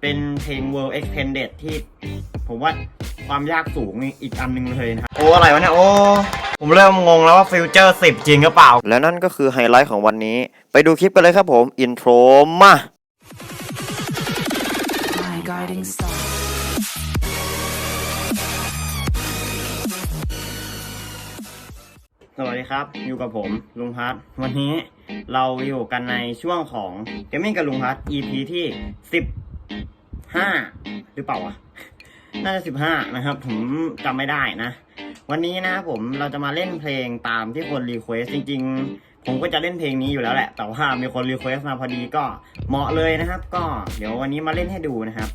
เป็นเพลง World Extended ที่ผมว่าความยากสูงนี่อีกอันหนึงเลยนะครับ โอ้ อะไรวะเนี่ย โอ้ ผมเริ่มงงแล้วว่าฟิวเจอร์ 10 จริงหรือเปล่า และนั่นก็คือไฮไลท์ของวันนี้ ไปดูคลิปกันเลยครับผม อินโทรมา My guiding star. สวัสดีครับ อยู่กับผมลุงพัทวันนี้เราอยู่กันในช่วงของ Gaming กับลุงพัท EP ที่15 ห้าหรือเปล่าวะน่าจะ15นะครับ ผมจำไม่ได้นะ วันนี้นะผมเราจะมาเล่นเพลงตามที่คนรีเควสจริง ๆ ผมก็จะเล่นเพลงนี้อยู่แล้วแหละ แต่ว่ามีคนรีเควสมาพอดีก็เหมาะเลยนะครับ ก็เดี๋ยววันนี้มาเล่นให้ดูนะครับ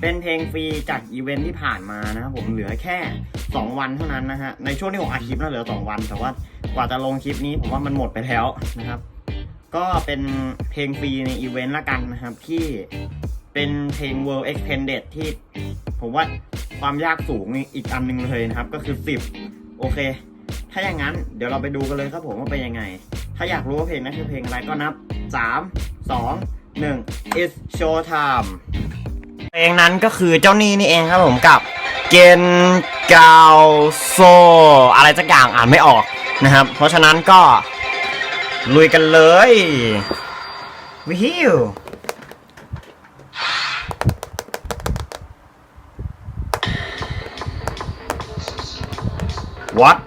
เป็นเพลงฟรีจากอีเวนท์ที่ผ่านมานะครับผมเหลือแค่ 2 วันเท่านั้นนะฮะในช่วงที่ผมอัดคลิปนะเหลือ 2 วัน แต่ว่ากว่าจะลงคลิปนี้ผมว่ามันหมดไปแล้วนะครับก็เป็นเพลงฟรีในอีเวนต์ละกันนะครับ ที่ เป็นเพลง World Extended ที่ ผมว่าความยากสูงอีกอันหนึงเลยนะครับ ก็คือ 10 โอเค ถ้าอย่างนั้นเดี๋ยวเราไปดูกันเลยครับผมว่าเป็นยังไง ถ้าอยากรู้ว่าเพลงนั้นคือเพลงอะไรก็นับ 3 2 1 it's show time เพลงนั้นก็คือเจ้านี่นี่เองครับผมกับเกนกาวโซ อะไรสักอย่างอ่านไม่ออกนะครับ เพราะฉะนั้นก็ลุยกันเลยวิฮิว What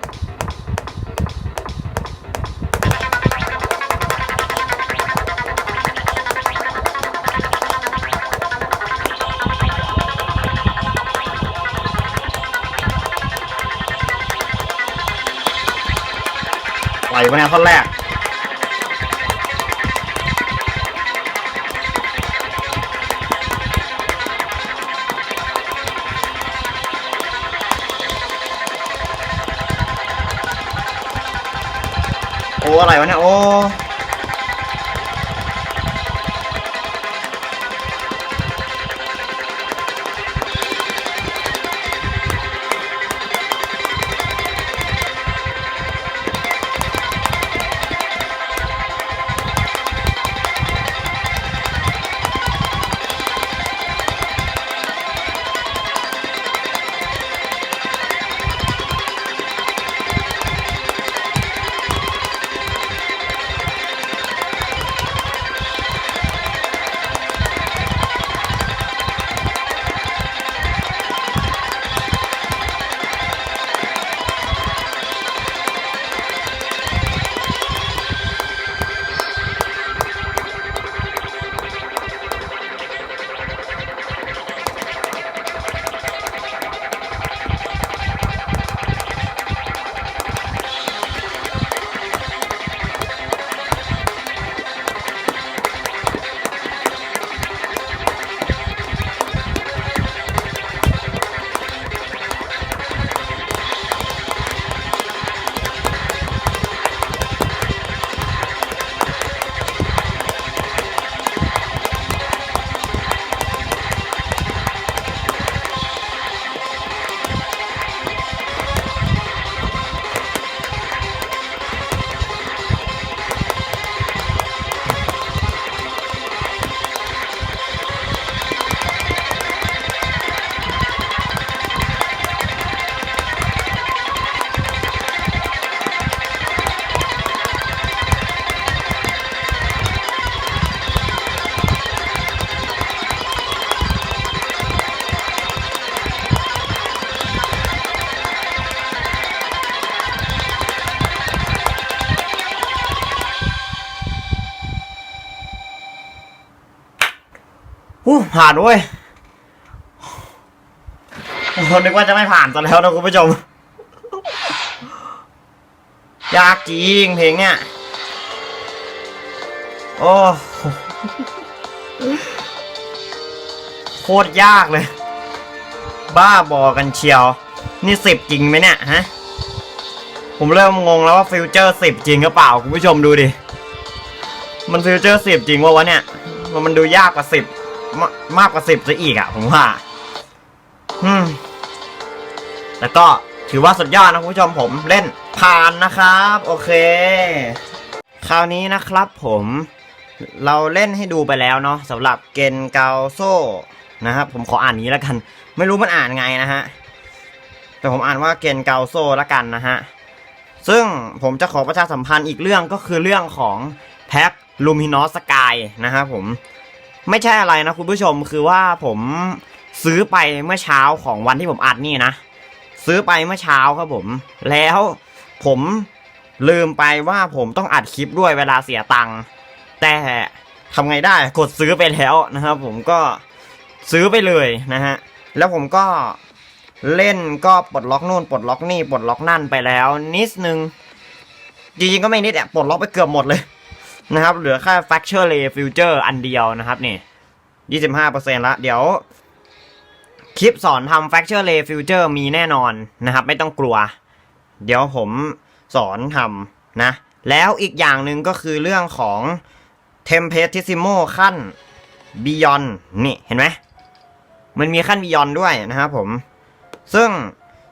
ไหวปะเนี่ยท่อนแรก อะไรวะเนี่ยโอ้ หูผ่านเว้ยโอ้โหนึกว่าจะไม่ผ่านซะแล้วนะคุณผู้ชม ยากจริงเพลงเนี่ย โอ้โหโคตรยากเลย บ้าบอกันเชียว นี่สิบจริงไหมเนี่ยฮะ ผมเริ่มงงแล้วว่าฟิวเจอร์สิบจริงหรือเปล่า คุณผู้ชมดูดิ มันฟิวเจอร์สิบจริงวะวะเนี่ย มันมันดูยากกว่าสิบ มามากกว่าสิบซะอีกอะผมว่าอืมแต่ก็ถือว่าสุดยอดนะคุณผู้ชมผมเล่นผ่านนะครับ โอเค คราวนี้นะครับผมเราเล่นให้ดูไปแล้วเนาะสำหรับเกนเกาโซนะครับผมขออ่านนี้แล้วกัน ไม่รู้มันอ่านไงนะฮะแต่ผมอ่านว่าเกนเกาโซละกันนะฮะซึ่งผมจะขอประชาสัมพันธ์อีกเรื่องก็คือเรื่องของแพ็คลูมินอสกายนะครับผม ไม่ใช่อะไรนะคุณผู้ชมคือว่าผมซื้อไปเมื่อเช้าของวันที่ผมอัดนี่นะ ซื้อไปเมื่อเช้าครับผม แล้วผมลืมไปว่าผมต้องอัดคลิปด้วยเวลาเสียตังค์แต่ทำไงได้กดซื้อไปแล้วนะครับ ผมก็ซื้อไปเลยนะฮะแล้วผมก็เล่นก็ปลดล็อกนู่นปลดล็อกนี่ปลดล็อกนั่นไปแล้ว นิดนึงจริงๆก็ไม่นิดแหละปลดล็อกไปเกือบหมดเลย นะครับ เหลือแค่ Fracture Ray Future อันเดียวนะครับนี่25%ละเดี๋ยว คลิปสอนทำ Fracture Ray Future มีแน่นอนนะครับ ไม่ต้องกลัว เดี๋ยวผมสอนทำนะ แล้วอีกอย่างหนึ่งก็คือเรื่องของ Tempestissimo ขั้น Beyond นี่เห็นไหมมันมีขั้น Beyond ด้วยนะครับผม ซึ่ง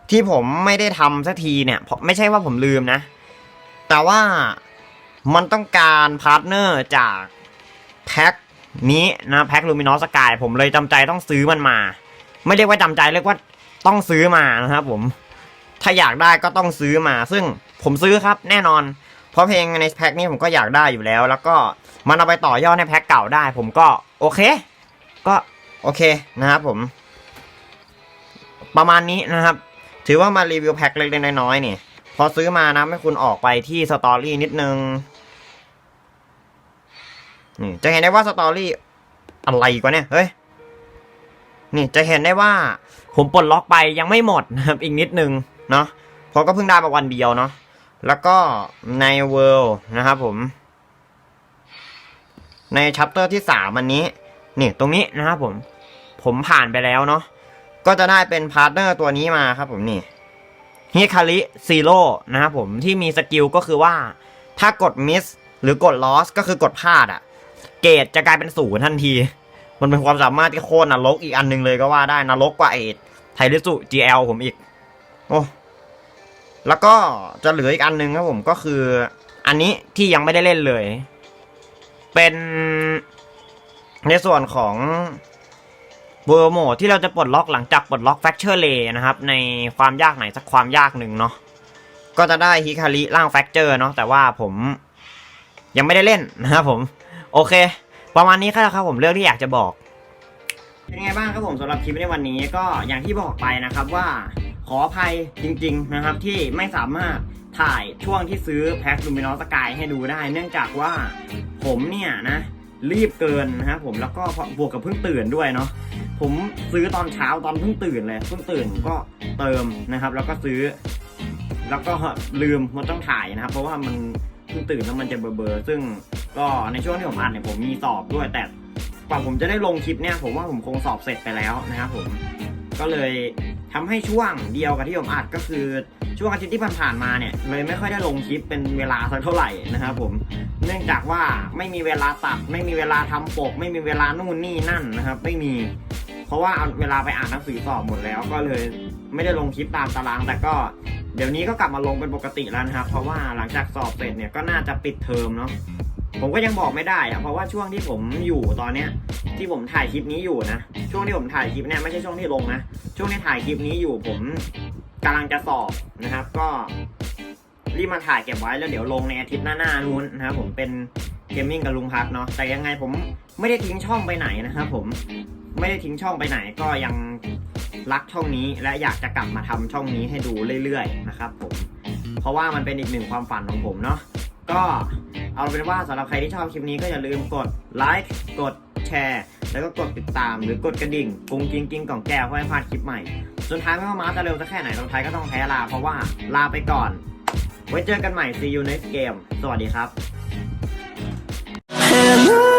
ที่ผมไม่ได้ทำสักทีเนี่ยเพราะไม่ใช่ว่าผมลืมนะ แต่ว่า มันต้องการพาร์ทเนอร์จากแพ็คนี้นะแพ็คลูมินอสกายผมเลยจำใจต้องซื้อมันมา ไม่เรียกว่าจำใจเรียกว่าต้องซื้อมานะครับผมถ้าอยากได้ก็ต้องซื้อมา ซึ่งผมซื้อครับแน่นอน เพราะเพลงในแพ็คนี้ผมก็อยากได้อยู่แล้ว แล้วก็มันเอาไปต่อยอดในแพ็คเก่าได้ ผมก็โอเค ก็โอเคนะครับผม ประมาณนี้นะครับ ถือว่ามารีวิวแพ็คเล็กๆน้อยๆนี่พอซื้อมานะให้คุณออกไปที่สตอรี่นิดนึง นี่จะเห็นได้ว่าสตอรี่อะไรกว่าเนี่ยเฮ้ยนี่จะเห็นได้ว่าผมปลดล็อกไปยังไม่หมดนะครับอีกนิดนึงเนาะเพราะก็เพิ่งได้มาวันเดียวเนาะแล้วก็ในเวิลด์นะครับผม ในชัปเตอร์ที่สามอันนี้นี่ตรงนี้นะครับผม ผมผ่านไปแล้วเนาะก็จะได้เป็นพาร์ทเนอร์ตัวนี้มาครับผมนี่ฮิคาริซีโร่นะครับผมที่มีสกิลก็คือว่าถ้ากดมิสหรือกดลอสก็คือกดพลาดอะ เกรดจะกลายเป็นศูนย์ทันที มันเป็นความสามารถที่โคตรนรกอีกอันหนึ่งเลยก็ว่าได้นรกกว่าไอ้ไทริสุ GL ผมอีก โอ้แล้วก็จะเหลืออีกอันหนึ่งครับผมก็คือ อันนี้ที่ยังไม่ได้เล่นเลย เป็นในส่วนของเวอร์โหมดที่เราจะปลดล็อกหลังจากปลดล็อกแฟ c เ u อร์เลนะครับ ในความยากไหนสักความยากหนึ่งเนาะก็จะได้ฮิคาริร่างแฟ c เจอร์เนาะแต่ว่าผมยังไม่ได้เล่นนะครับผม โอเค ประมาณนี้ครับผมเรื่องที่อยากจะบอกเป็นไงบ้างครับผมสำหรับคลิปในวันนี้ก็อย่างที่บอกไปนะครับว่าขออภัยจริง ๆ นะครับที่ไม่สามารถถ่ายช่วงที่ซื้อแพ็คลูมินอสกายให้ดูได้ เนื่องจากว่าผมเนี่ยนะรีบเกินนะครับผมแล้วก็บวกกับเพิ่งตื่นด้วยเนาะผมซื้อตอนเช้าตอนเพิ่งตื่นเลยเพิ่งตื่นก็เติมนะครับ แล้วก็ซื้อ แล้วก็ลืมมันต้องถ่ายนะครับ เพราะว่ามันเพิ่งตื่นแล้วมันจะเบลอๆซึ่ง ก็ในช่วงที่ผมอ่านเนี่ยผมมีสอบด้วย แต่กว่าผมจะได้ลงคลิปเนี่ย ผมว่าผมคงสอบเสร็จไปแล้วนะครับผมก็เลยทำให้ช่วงเดียวกับที่ผมอัดก็คือช่วงอาทิตย์ที่ผ่านมาเนี่ยเลยไม่ค่อยได้ลงคลิปเป็นเวลาสักเท่าไหร่นะครับผมเนื่องจากว่าไม่มีเวลาตัดไม่มีเวลาทำปก ไม่มีเวลานู่นนี่นั่นนะครับ ไม่มี เพราะว่าเอาเวลาไปอ่านหนังสือสอบหมดแล้ว ก็เลยไม่ได้ลงคลิปตามตาราง แต่ก็เดี๋ยวนี้ก็กลับมาลงเป็นปกติแล้วนะครับ เพราะว่าหลังจากสอบเสร็จเนี่ยก็น่าจะปิดเทอมเนาะ ผมก็ยังบอกไม่ได้อะเพราะว่าช่วงที่ผมอยู่ตอนเนี้ยที่ผมถ่ายคลิปนี้อยู่นะ ช่วงที่ผมถ่ายคลิปเนี่ยไม่ใช่ช่วงที่ลงนะ ช่วงที่ถ่ายคลิปนี้อยู่ผมกำลังจะสอบนะครับ ก็รีบมาถ่ายเก็บไว้แล้วเดี๋ยวลงในอาทิตย์หน้าๆนู้นนะครับผมเป็นเกมมิ่งกับลุงพัดเนาะแต่ยังไงผมไม่ได้ทิ้งช่องไปไหนนะครับผมไม่ได้ทิ้งช่องไปไหนก็ยังรักช่องนี้และอยากจะกลับมาทำช่องนี้ให้ดูเรื่อยๆนะครับผมเพราะว่ามันเป็นอีกหนึ่งความฝันของผมเนาะก็ เอาเป็นว่าสำหรับใครที่ชอบคลิปนี้ก็อย่าลืมกดไลค์กดแชร์ แล้วก็กดติดตามหรือกดกระดิ่งกุ้งกิ้งกิ้งกล่องแก้วเพื่อให้พลาดคลิปใหม่สุดท้ายไม่ว่ามาจะเร็วจะแค่ไหนสุดท้ายก็ต้องแพ้ลาเพราะว่าลาไปก่อน ไว้เจอกันใหม่ see you next game สวัสดีครับ Hello